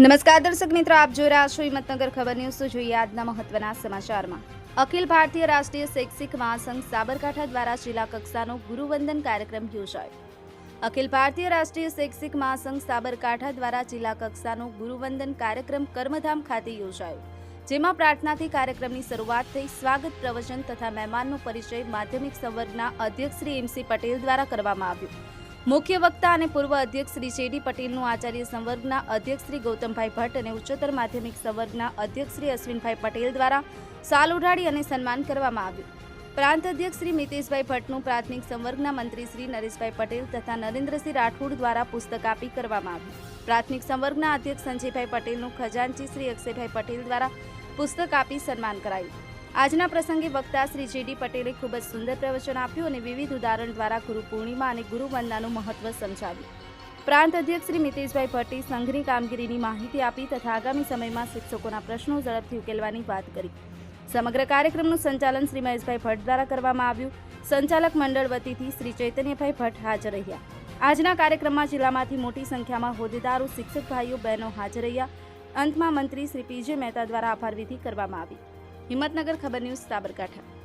નમસ્કાર દર્શક મિત્રો, આપ જોઈ રહ્યા છો હિંમતનગર ખબર ન્યૂઝ. જોઈએ આજના મહત્વના સમાચારમાં. અખિલ ભારતીય રાષ્ટ્રીય શૈક્ષિક મહાસંઘ સાબરકાંઠા દ્વારા જિલ્લા કક્ષાનો ગુરુવંદન કાર્યક્રમ યોજાયો. અખિલ ભારતીય રાષ્ટ્રીય શૈક્ષિક મહાસંઘ સાબરકાંઠા દ્વારા જિલ્લા કક્ષાનો ગુરુવંદન કાર્યક્રમ કર્મધામ ખાતે યોજાયો. જેમાં પ્રાર્થનાથી કાર્યક્રમની શરૂઆત થઈ સ્વાગત પ્રવચન તથા મહેમાનનો પરિચય માધ્યમિક સંવર્ગના અધ્યક્ષ શ્રી એમસી પટેલ દ્વારા કરવામાં આવ્યો. મુખ્ય વક્તા અને પૂર્વ અધ્યક્ષ શ્રી જેડી પટેલનું આચાર્ય સંવર્ગના અધ્યક્ષ શ્રી ગૌતમભાઈ ભટ્ટ અને ઉચ્ચતર માધ્યમિક સંવર્ગના અધ્યક્ષ શ્રી અશ્વિનભાઈ પટેલ દ્વારા સાલ ઉઢાડી અને સન્માન કરવામાં આવ્યું. પ્રાંત અધ્યક્ષ શ્રી મિતેશભાઈ ભટ્ટનું પ્રાથમિક સંવર્ગના મંત્રી શ્રી નરેશભાઈ પટેલ તથા નરેન્દ્રસિંહ રાઠોડ દ્વારા પુસ્તક આપી કરવામાં આવ્યું. પ્રાથમિક સંવર્ગના અધ્યક્ષ સંજયભાઈ પટેલનું ખજાનચી શ્રી અક્ષયભાઈ પટેલ દ્વારા પુસ્તક આપી સન્માન કરાયું. આજના પ્રસંગે વક્તા શ્રી જેડી પટેલે ખૂબ જ સુંદર પ્રવચન આપ્યું અને વિવિધ ઉદાહરણ દ્વારા ગુરુ પૂર્ણિમા અને ગુરુ વંદનાનું મહત્વ સમજાવ્યું. પ્રાંત અધ્યક્ષ શ્રી મિતેશભાઈ ભટ્ટી સંઘની કામગીરીની માહિતી આપી તથા આગામી સમયમાં શિક્ષકોના પ્રશ્નો ઝડપથી ઉકેલવાની વાત કરી. સમગ્ર કાર્યક્રમનું સંચાલન શ્રી મહેશભાઈ ભટ્ટ દ્વારા કરવામાં આવ્યું. સંચાલક મંડળ વતીથી શ્રી ચૈતન્યભાઈ ભટ્ટ હાજર રહ્યા. આજના કાર્યક્રમમાં જિલ્લામાંથી મોટી સંખ્યામાં હોદ્દેદારો, શિક્ષક ભાઈઓ, બહેનો હાજર રહ્યા. અંતમાં મંત્રી શ્રી પીજે મહેતા દ્વારા આભારવિધિ કરવામાં આવી. હિંમતનગર ખબર ન્યૂઝ સાબરકાંઠા.